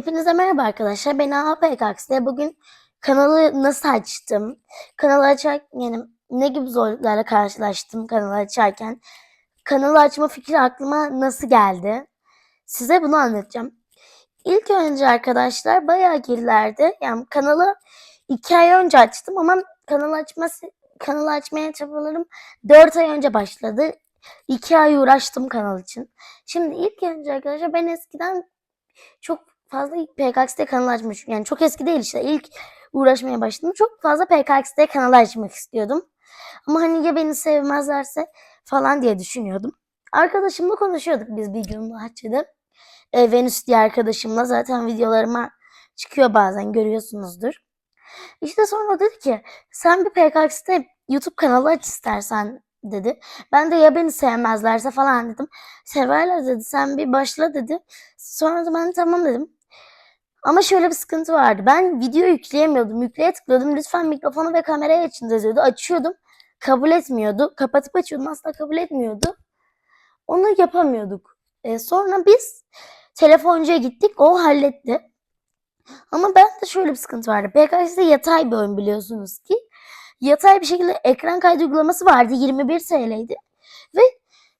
Hepinize merhaba arkadaşlar. Ben APKX'de bugün kanalı nasıl açtım? Kanalı açarken yani ne gibi zorluklarla karşılaştım kanalı açarken? Kanalı açma fikri aklıma nasıl geldi? Size bunu anlatacağım. İlk önce arkadaşlar bayağı gerilerde yani kanalı iki ay önce açtım ama kanalı açması kanalı açmaya çabalarım 4 ay önce başladı. 2 ay uğraştım kanal için. Şimdi ilk önce arkadaşlar ben eskiden çok fazla PKX'de kanal açmışım. Yani çok eski değil işte. İlk uğraşmaya başladım. Çok fazla PKX'de kanal açmak istiyordum. Ama hani ya beni sevmezlerse falan diye düşünüyordum. Arkadaşımla konuşuyorduk biz bir gün bahçede. E, Venüs diye arkadaşımla zaten videolarıma çıkıyor bazen görüyorsunuzdur. İşte sonra dedi ki sen bir PKX'de YouTube kanalı aç istersen dedi. Ben de ya beni sevmezlerse falan dedim. Severler dedi sen bir başla dedi. Sonra da ben tamam dedim. Ama şöyle bir sıkıntı vardı. Ben video yükleyemiyordum. Yükleye tıkladım. Lütfen mikrofonu ve kamerayı açın yazıyordu. Açıyordum. Kabul etmiyordu. Kapatıp açıyordum. Asla kabul etmiyordu. Onu yapamıyorduk. E, sonra biz telefoncuya gittik. O halletti. Ama ben de şöyle bir sıkıntı vardı. PKX'de yatay bir oyun biliyorsunuz ki. Yatay bir şekilde ekran kaydı uygulaması vardı. 21 TL'ydi. Ve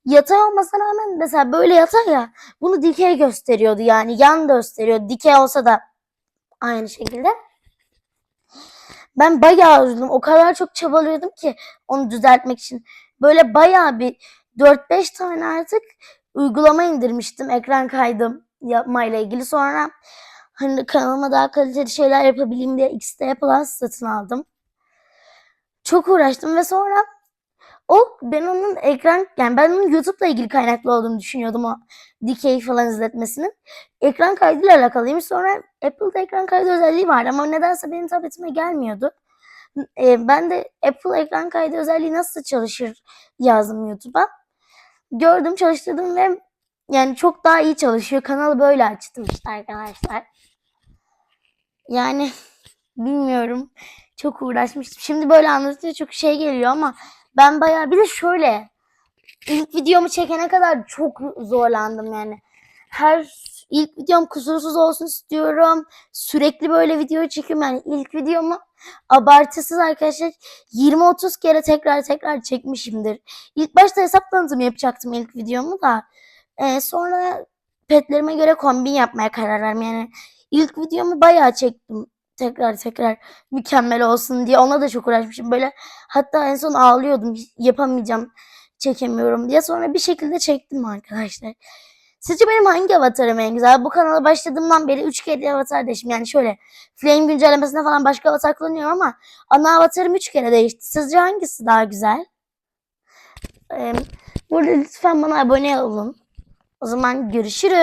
yatay olmasına rağmen mesela böyle yatay ya bunu dikey gösteriyordu yani yan gösteriyordu. Dikey olsa da aynı şekilde. Ben bayağı üzüldüm. O kadar çok çabalıyordum ki onu düzeltmek için. Böyle bayağı bir 4-5 tane artık uygulama indirmiştim ekran kaydım yapmayla ilgili. Sonra hani kanalıma daha kaliteli şeyler yapabileyim diye XD Plus satın aldım. Çok uğraştım ve sonra o ben onun ekran yani ben onun YouTube'la ilgili kaynaklı olduğunu düşünüyordum o dikey falan izletmesinin. Ekran kaydıyla alakalıymış. Sonra Apple'da ekran kaydı özelliği vardı ama nedense benim tabletime gelmiyordu. E, ben de Apple ekran kaydı özelliği nasıl çalışır yazdım YouTube'a. Gördüm, çalıştırdım ve yani çok daha iyi çalışıyor. Kanalı böyle açtım işte arkadaşlar. Yani bilmiyorum. Çok uğraşmıştım. Şimdi böyle anlatınca çok şey geliyor ama ben bayağı bir de şöyle ilk videomu çekene kadar çok zorlandım yani. Her ilk videom kusursuz olsun istiyorum. Sürekli böyle video çekiyorum yani ilk videomu abartısız arkadaşlar 20-30 kere tekrar tekrar çekmişimdir. İlk başta hesap yapacaktım ilk videomu da. Ee, sonra petlerime göre kombin yapmaya karar verdim. Yani ilk videomu bayağı çektim tekrar tekrar mükemmel olsun diye ona da çok uğraşmışım. Böyle hatta en son ağlıyordum yapamayacağım çekemiyorum diye. Sonra bir şekilde çektim arkadaşlar. Sizce benim hangi avatarım en güzel? Bu kanala başladığımdan beri 3 kere avatar değiştim. Yani şöyle Flame güncellemesinde falan başka avatar kullanıyorum ama ana avatarım 3 kere değişti. Sizce hangisi daha güzel? Ee, burada lütfen bana abone olun. O zaman görüşürüz.